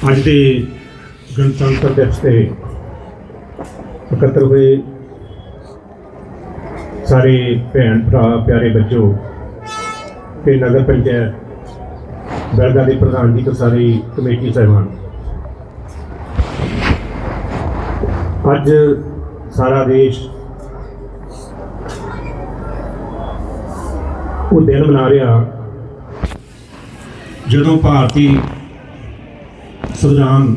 ਅੱਜ ਦੇ ਗਣਤੰਤਰ ਦਿਵਸ ਤੇ ਇਕੱਤਰ ਹੋਏ ਸਾਰੇ ਭੈਣ ਭਰਾ, ਪਿਆਰੇ ਬੱਚੋ ਤੇ ਨਗਰ ਪੰਚਾਇਤ ਬਲਗਾ ਦੇ ਪ੍ਰਧਾਨ ਜੀ ਤੇ ਸਾਰੀ ਕਮੇਟੀ ਸਹਿਬਾਨ। ਅੱਜ ਸਾਰਾ ਦੇਸ਼ ਉਹ ਦਿਨ ਮਨਾ ਰਿਹਾ ਜਦੋਂ ਭਾਰਤੀ ਸੰਵਿਧਾਨ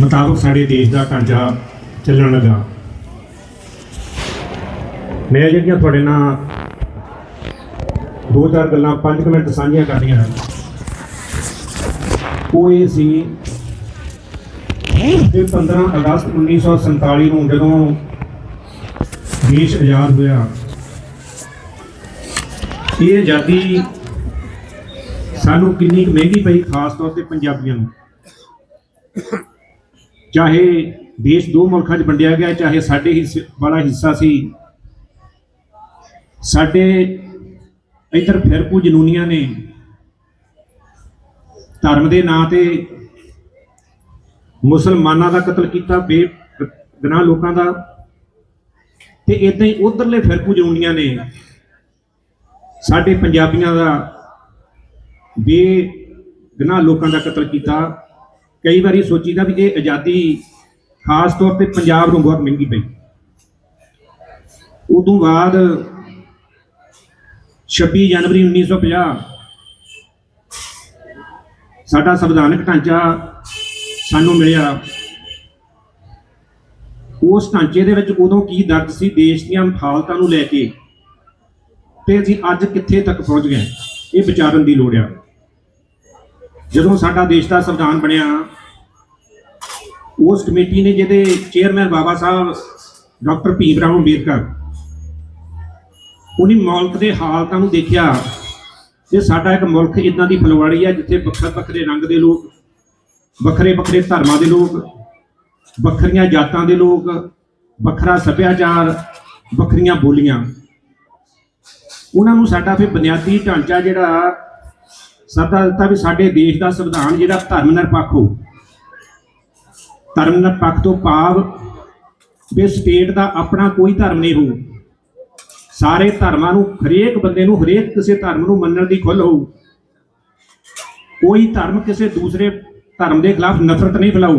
ਮੁਤਾਬਕ ਸਾਡੇ ਦੇਸ਼ ਦਾ ਢਾਂਚਾ ਚੱਲਣ ਲੱਗਾ। ਮੈਂ ਜਿਹੜੀਆਂ ਤੁਹਾਡੇ ਨਾਲ ਦੋ ਚਾਰ ਗੱਲਾਂ, ਪੰਜ ਕੁ ਮਿੰਟ ਸਾਂਝੀਆਂ ਕਰਨੀਆਂ ਹਨ, ਉਹ ਇਹ ਸੀ ਕਿ 15 ਅਗਸਤ 1947 ਨੂੰ ਜਦੋਂ ਦੇਸ਼ ਆਜ਼ਾਦ ਹੋਇਆ, ਇਹ ਆਜ਼ਾਦੀ ਸਾਨੂੰ ਕਿੰਨੀ ਕੁ ਮਹਿੰਗੀ ਪਈ, ਖਾਸ ਤੌਰ ਤੇ ਪੰਜਾਬੀਆਂ ਨੂੰ। ਚਾਹੇ ਦੇਸ਼ ਦੋ ਮੁਲਕਾਂ 'ਚ ਵੰਡਿਆ ਗਿਆ, ਚਾਹੇ ਸਾਡੇ ਹਿੱਸੇ ਵਾਲਾ ਹਿੱਸਾ ਸੀ। ਸਾਡੇ ਇੱਧਰ ਫਿਰਕੂ ਜਨੂਨੀਆਂ ਨੇ ਧਰਮ ਦੇ ਨਾਂ ਤੇ ਮੁਸਲਮਾਨਾਂ ਦਾ ਕਤਲ ਕੀਤਾ, ਬੇ ਗਨਾਹ ਲੋਕਾਂ ਦਾ। ਤੇ ਇਦਾਂ ਹੀ ਉਧਰਲੇ ਫਿਰਕੂ ਜਨੂਨੀਆਂ ਨੇ ਸਾਡੇ ਪੰਜਾਬੀਆਂ ਦਾ ਬੇਗੁਨਾਹ ਲੋਕਾਂ ਦਾ ਕਤਲ ਕੀਤਾ, ਕਈ ਵਾਰੀ ਸੋਚੀਦਾ ਵੀ ਇਹ ਆਜ਼ਾਦੀ ਖਾਸ ਤੌਰ ਤੇ ਪੰਜਾਬ ਨੂੰ ਬਹੁਤ ਮਹਿੰਗੀ ਪਈ। ਉਦੋਂ ਬਾਅਦ 26 ਜਨਵਰੀ 1950 ਸਾਡਾ ਸੰਵਿਧਾਨਕ ਢਾਂਚਾ ਸਾਨੂੰ ਮਿਲਿਆ। ਉਸ ਢਾਂਚੇ ਦੇ ਵਿੱਚ ਉਦੋਂ ਕੀ ਦਰਦ ਸੀ, ਦੇਸ਼ ਦੀਆਂ ਹਾਲਤਾਂ ਨੂੰ ਲੈ ਕੇ ਤੇ ਅਸੀਂ ਅੱਜ ਕਿੱਥੇ ਤੱਕ ਪਹੁੰਚ ਗਏ, ਇਹ ਵਿਚਾਰਨ ਦੀ ਲੋੜ ਆ। ਜਦੋਂ ਸਾਡਾ ਦੇਸ਼ ਦਾ ਸੰਵਿਧਾਨ ਬਣਿਆ, ਉਸ ਕਮੇਟੀ ਨੇ ਜਿਹਦੇ ਚੇਅਰਮੈਨ ਬਾਬਾ ਸਾਹਿਬ, ਡਾਕਟਰ ਭੀਮ ਰਾਓ ਅੰਬੇਦਕਰ, ਉਹਨੇ ਮੁਲਕ ਦੇ ਹਾਲਤਾਂ ਨੂੰ ਦੇਖਿਆ ਕਿ ਸਾਡਾ ਇੱਕ ਮੁਲਕ ਇਦਾਂ ਦੀ ਫਲਵਾੜੀ ਹੈ ਜਿੱਥੇ ਵੱਖਰੇ ਵੱਖਰੇ ਰੰਗ ਦੇ ਲੋਕ, ਵੱਖਰੇ ਵੱਖਰੇ ਧਰਮਾਂ ਦੇ ਲੋਕ, ਵੱਖਰੀਆਂ ਜਾਤਾਂ ਦੇ ਲੋਕ, ਵੱਖਰਾ ਸੱਭਿਆਚਾਰ, ਵੱਖਰੀਆਂ ਬੋਲੀਆਂ। ਉਹਨਾਂ ਨੂੰ ਸਾਡਾ ਫਿਰ ਬੁਨਿਆਦੀ ਢਾਂਚਾ ਜਿਹੜਾ ਸੱਤਾ ਦਿੱਤਾ ਵੀ ਸਾਡੇ ਦੇਸ਼ ਦਾ ਸੰਵਿਧਾਨ ਜਿਹੜਾ ਧਰਮ ਨਿਰਪੱਖ ਹੋ। ਧਰਮ ਨਿਰਪੱਖ ਤੋਂ ਭਾਵ ਵੀ ਸਟੇਟ ਦਾ ਆਪਣਾ ਕੋਈ ਧਰਮ ਨਹੀਂ ਹੋ ਸਾਰੇ ਧਰਮਾਂ ਨੂੰ, ਹਰੇਕ ਬੰਦੇ ਨੂੰ, ਹਰੇਕ ਕਿਸੇ ਧਰਮ ਨੂੰ ਮੰਨਣ ਦੀ ਖੁੱਲ੍ਹ ਹੋਊ। ਕੋਈ ਧਰਮ ਕਿਸੇ ਦੂਸਰੇ ਧਰਮ ਦੇ ਖਿਲਾਫ ਨਫ਼ਰਤ ਨਹੀਂ ਫੈਲਾਊ।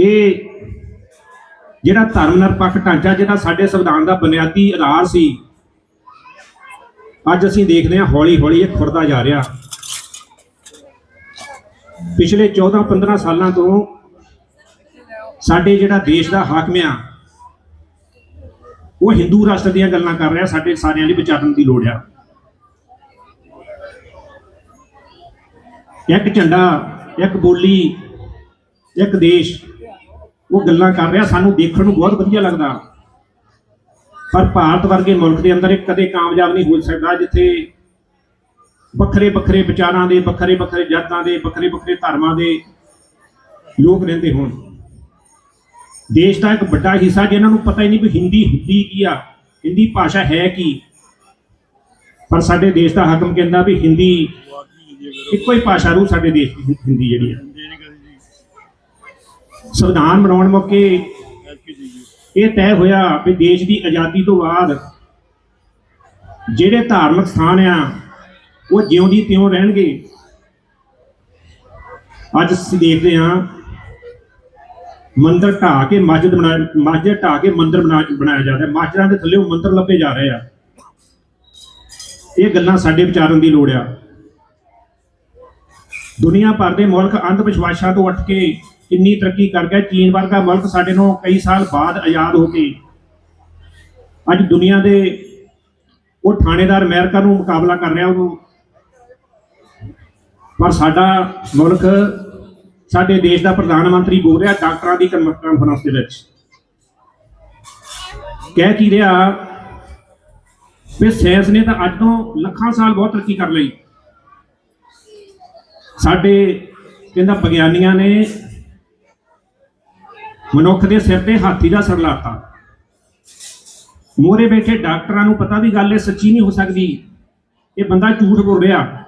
ਇਹ ਜਿਹੜਾ ਧਰਮ ਨਿਰਪੱਖ ਢਾਂਚਾ ਜਿਹੜਾ ਸਾਡੇ ਸੰਵਿਧਾਨ ਦਾ ਬੁਨਿਆਦੀ ਆਧਾਰ ਸੀ ਅੱਜ ਅਸੀਂ ਦੇਖਦੇ ਹਾਂ ਹੌਲੀ ਹੌਲੀ ਇਹ ਖੁਰਦਾ ਜਾ ਰਿਹਾ। ਪਿਛਲੇ 14-15 ਸਾਲਾਂ ਤੋਂ ਸਾਡੇ ਜਿਹੜਾ ਦੇਸ਼ ਦਾ ਹਾਕਮ ਆ, ਉਹ ਹਿੰਦੂ ਰਾਸ਼ਟਰ ਦੀਆਂ ਗੱਲਾਂ ਕਰ ਰਿਹਾ, ਸਾਡੇ ਸਾਰਿਆਂ ਲਈ ਵਿਚਾਰਨ ਦੀ ਲੋੜ ਆ। ਇੱਕ ਝੰਡਾ, ਇੱਕ ਬੋਲੀ, ਇੱਕ ਦੇਸ਼, ਉਹ ਗੱਲਾਂ ਕਰ ਰਿਹਾ, ਸਾਨੂੰ ਦੇਖਣ ਨੂੰ ਬਹੁਤ ਵਧੀਆ ਲੱਗਦਾ। ਪਰ ਭਾਰਤ ਵਰਗੇ ਮੁਲਕ ਦੇ ਅੰਦਰ ਇਹ ਕਦੇ ਕਾਮਯਾਬ ਨਹੀਂ ਹੋ ਸਕਦਾ, ਜਿੱਥੇ ਵੱਖਰੇ ਵੱਖਰੇ ਵਿਚਾਰਾਂ ਦੇ, ਵੱਖਰੇ ਵੱਖਰੇ ਜਾਤਾਂ ਦੇ, ਵੱਖਰੇ ਵੱਖਰੇ ਧਰਮਾਂ ਦੇ ਲੋਕ ਰਹਿੰਦੇ ਹੋਣ। ਦੇਸ਼ ਦਾ ਇੱਕ ਵੱਡਾ ਹਿੱਸਾ ਜਿਹਨਾਂ ਨੂੰ ਪਤਾ ਹੀ ਨਹੀਂ ਵੀ ਹਿੰਦੀ ਹੁੰਦੀ ਕੀ ਆ, ਹਿੰਦੀ ਭਾਸ਼ਾ ਹੈ ਕੀ, ਪਰ ਸਾਡੇ ਦੇਸ਼ ਦਾ ਹਾਕਮ ਕਹਿੰਦਾ ਵੀ ਹਿੰਦੀ ਇੱਕੋ ਹੀ ਭਾਸ਼ਾ ਰੂ ਸਾਡੇ ਦੇਸ਼ ਦੀ ਹਿੰਦੀ ਜਿਹੜੀ ਆ। ਸੰਵਿਧਾਨ ਬਣਾਉਣ ਮੌਕੇ ਇਹ ਤੈਅ ਹੋਇਆ ਵੀ ਦੇਸ਼ ਦੀ ਆਜ਼ਾਦੀ ਤੋਂ ਬਾਅਦ ਜਿਹੜੇ ਧਾਰਮਿਕ ਸਥਾਨ ਆ, ਉਹ ਜਿਉਂਦੀ ਤਿਉਂ ਰਹਿਣਗੇ। ਅੱਜ ਅਸੀਂ ਦੇਖਦੇ ਹਾਂ, ਮੰਦਰ ਢਾਹ ਕੇ ਮਸਜਿਦ ਬਣਾ, ਮਸਜਿਦ ਢਾਹ ਕੇ ਮੰਦਰ ਬਣਾ, ਬਣਾਇਆ ਜਾ ਰਿਹਾ। ਮਸਜਿਦਾਂ ਦੇ ਥੱਲੇ ਮੰਦਰ ਲੱਭੇ ਜਾ ਰਹੇ ਆ। ਇਹ ਗੱਲਾਂ ਸਾਡੇ ਵਿਚਾਰਨ ਦੀ ਲੋੜ ਆ। ਦੁਨੀਆ ਭਰ ਦੇ ਮੁਲਕ ਅੰਧ ਵਿਸ਼ਵਾਸਾਂ ਤੋਂ ਉੱਠ ਕੇ ਇੰਨੀ ਤਰੱਕੀ ਕਰ ਗਿਆ। ਚੀਨ ਵਰਗਾ ਮੁਲਕ ਸਾਡੇ ਨੂੰ ਕਈ ਸਾਲ ਬਾਅਦ ਆਜ਼ਾਦ ਹੋ ਕੇ ਅੱਜ ਦੁਨੀਆ ਦੇ ਉਹ ਥਾਣੇਦਾਰ ਅਮਰੀਕਾ ਨੂੰ ਮੁਕਾਬਲਾ ਕਰ ਰਿਹਾ ਉਹ ਪਰ ਸਾਡਾ ਮੁਲਕ ਸਾਡੇ ਦੇਸ਼ ਦਾ ਪ੍ਰਧਾਨ ਮੰਤਰੀ ਬੋਲ ਰਿਹਾ ਡਾਕਟਰਾਂ ਦੀ ਕਾਨਫਰੰਸ ਦੇ ਵਿੱਚ। ਕਹਿ ਕੀ ਰਿਹਾ ਵੀ ਸਾਇੰਸ ਨੇ ਤਾਂ ਅੱਜ ਤੋਂ ਲੱਖਾਂ ਸਾਲ ਬਹੁਤ ਤਰੱਕੀ ਕਰ ਲਈ। ਸਾਡੇ ਕਹਿੰਦਾ ਵਿਗਿਆਨੀਆਂ ਨੇ ਮਨੁੱਖ ਦੇ ਸਿਰ ਤੇ ਹਾਥੀ ਦਾ ਸਰ ਲਾਤਾ। ਮੋਰੇ ਬੈਠੇ ਡਾਕਟਰਾਂ ਨੂੰ ਪਤਾ ਵੀ ਗੱਲ ਇਹ ਸੱਚੀ ਨਹੀਂ ਹੋ ਸਕਦੀ। ਇਹ ਬੰਦਾ ਝੂਠ ਬੋਲ ਰਿਹਾ।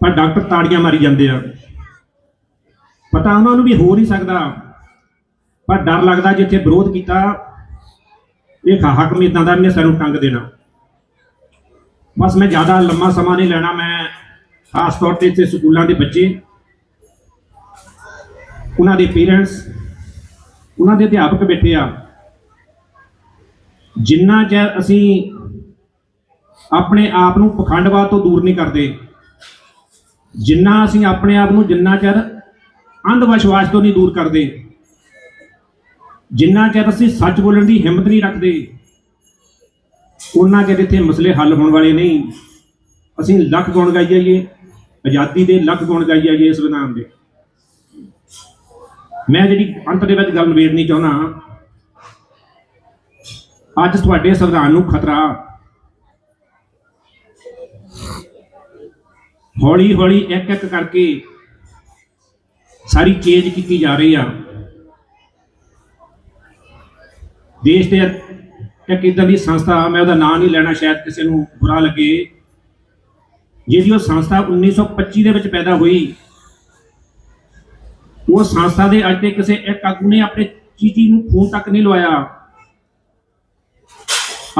ਪਰ ਡਾਕਟਰ ਤਾੜੀਆਂ ਮਾਰੀ ਜਾਂਦੇ ਆ। ਪਤਾ ਉਹਨਾਂ ਨੂੰ ਵੀ ਹੋ ਨਹੀਂ ਸਕਦਾ। ਪਰ ਡਰ ਲੱਗਦਾ ਜਿੱਥੇ ਵਿਰੋਧ ਕੀਤਾ, ਇਹ ਹਾਕਮ ਇਦਾਂ ਦਾ ਨੇ ਸਾਨੂੰ ਟੰਗ ਦੇਣਾ। ਬਸ ਮੈਂ ਜ਼ਿਆਦਾ ਲੰਮਾ ਸਮਾਂ ਨਹੀਂ ਲੈਣਾ। ਮੈਂ ਖਾਸ ਤੌਰ ਤੇ ਇੱਥੇ ਸਕੂਲਾਂ ਦੇ ਬੱਚੇ ਉਹਨਾਂ ਦੇ ਪੇਰੈਂਟਸ ਉਹਨਾਂ ਦੇ ਅਧਿਆਪਕ ਬੈਠੇ ਆ। ਜਿੰਨਾ ਚਿਰ ਅਸੀਂ ਆਪਣੇ ਆਪ ਨੂੰ ਪਖੰਡਵਾਦ ਤੋਂ ਦੂਰ ਨਹੀਂ ਕਰਦੇ, ਜਿੰਨਾ ਅਸੀਂ ਆਪਣੇ ਆਪ ਨੂੰ ਜਿੰਨਾ ਚਿਰ ਅੰਧ ਵਿਸ਼ਵਾਸ ਤੋਂ ਨਹੀਂ ਦੂਰ ਕਰਦੇ, ਜਿੰਨਾ ਚਿਰ ਅਸੀਂ ਸੱਚ ਬੋਲਣ ਦੀ ਹਿੰਮਤ ਨਹੀਂ ਰੱਖਦੇ, ਉਹਨਾਂ ਚਿਰ ਇੱਥੇ ਮਸਲੇ ਹੱਲ ਹੋਣ ਵਾਲੇ ਨਹੀਂ। ਅਸੀਂ ਲੱਖ ਗੁਣ ਗਾਈ ਜਾਈਏ, ਆਜ਼ਾਦੀ ਦੇ ਲੱਖ ਗੁਣ ਗਾਈ ਜਾਈਏ ਇਸ ਵਿਧਾਨ ਦੇ। ਮੈਂ ਜਿਹੜੀ ਅੰਤ ਦੇ ਵਿੱਚ ਗੱਲ ਨਿਬੇੜਨੀ ਚਾਹੁੰਦਾ ਅੱਜ ਤੁਹਾਡੇ ਸੰਵਿਧਾਨ ਨੂੰ ਖਤਰਾ। ਹੌਲੀ ਹੌਲੀ ਇੱਕ ਇੱਕ ਕਰਕੇ ਸਾਰੀ ਚੇਂਜ ਕੀਤੀ ਜਾ ਰਹੀ ਆ। ਦੇਸ਼ ਦੇ ਇੱਕ ਇਦਾਂ ਦੀ ਸੰਸਥਾ, ਮੈਂ ਉਹਦਾ ਨਾਮ ਨਹੀਂ ਲੈਣਾ, ਸ਼ਾਇਦ ਕਿਸੇ ਨੂੰ ਬੁਰਾ ਲੱਗੇ ਜਿਹਦੀ ਉਹ ਸੰਸਥਾ 1925 ਦੇ ਵਿੱਚ ਪੈਦਾ ਹੋਈ ਉਹ ਸੰਸਥਾ ਦੇ ਅੱਜ ਤੇ ਕਿਸੇ ਇੱਕ ਆਗੂ ਨੇ ਆਪਣੇ ਚੀਚੀ ਨੂੰ ਖੂਨ ਤੱਕ ਨਹੀਂ ਲਵਾਇਆ।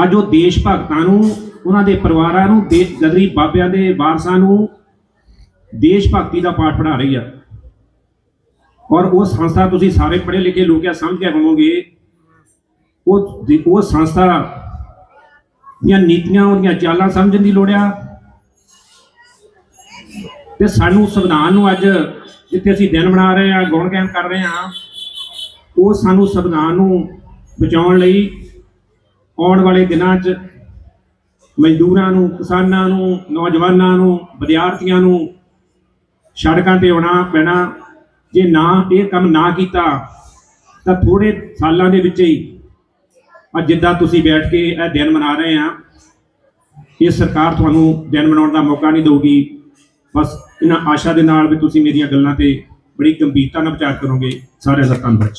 ਅੱਜ ਉਹ ਦੇਸ਼ ਭਗਤਾਂ ਨੂੰ, ਉਹਨਾਂ ਦੇ ਪਰਿਵਾਰਾਂ ਨੂੰ ਦੇਸ਼ ਗਦਰੀ ਬਾਬਿਆਂ ਦੇ ਵਾਰਸਾਂ ਨੂੰ ਦੇਸ਼ ਭਗਤੀ ਦਾ ਪਾਠ ਪੜ੍ਹਾ ਰਹੀ ਆ। ਔਰ ਉਹ ਸੰਸਥਾ ਤੁਸੀਂ ਸਾਰੇ ਪੜ੍ਹੇ ਲਿਖੇ ਲੋਕ ਆ, ਸਮਝ ਕੇ ਹੋਵੋਗੇ। ਉਹ ਉਹ ਸੰਸਥਾ ਦੀਆਂ ਨੀਤੀਆਂ, ਉਹਦੀਆਂ ਚਾਲਾਂ ਸਮਝਣ ਦੀ ਲੋੜ ਆ। ਤੇ ਸਾਨੂੰ ਸੰਵਿਧਾਨ ਨੂੰ ਅੱਜ ਜਿੱਥੇ ਅਸੀਂ ਦਿਨ ਮਨਾ ਰਹੇ ਹਾਂ, ਗੁਣ ਗਾਇਨ ਕਰ ਰਹੇ ਹਾਂ, ਉਹ ਸਾਨੂੰ ਸੰਵਿਧਾਨ ਨੂੰ ਬਚਾਉਣ ਲਈ ਆਉਣ ਵਾਲੇ ਦਿਨਾਂ 'ਚ ਮਜ਼ਦੂਰਾਂ ਨੂੰ, ਕਿਸਾਨਾਂ ਨੂੰ, ਨੌਜਵਾਨਾਂ ਨੂੰ, ਵਿਦਿਆਰਥੀਆਂ ਨੂੰ ਸੜਕਾਂ ਤੇ ਆਉਣਾ ਪੈਣਾ, ਜੇ ਨਾ ਇਹ ਕੰਮ ਨਾ ਕੀਤਾ, ਤਾਂ ਥੋੜੇ ਸਾਲਾਂ ਦੇ ਵਿੱਚ ਹੀ ਅੱਜ ਜਿੱਦਾਂ ਤੁਸੀਂ ਬੈਠ ਕੇ ਇਹ ਦਿਨ ਮਨਾ ਰਹੇ ਆ ਇਹ ਸਰਕਾਰ ਤੁਹਾਨੂੰ ਦਿਨ ਮਨਾਉਣ ਦਾ ਮੌਕਾ ਨਹੀਂ ਦੇਊਗੀ, ਬਸ ਇਹਨਾਂ ਆਸ਼ਾ ਦੇ ਨਾਲ ਵੀ ਤੁਸੀਂ ਮੇਰੀਆਂ ਗੱਲਾਂ ਤੇ ਬੜੀ ਗੰਭੀਰਤਾ ਨਾਲ ਵਿਚਾਰ ਕਰੋਗੇ ਸਾਰਿਆਂ ਦਾ ਧੰਨਵਾਦ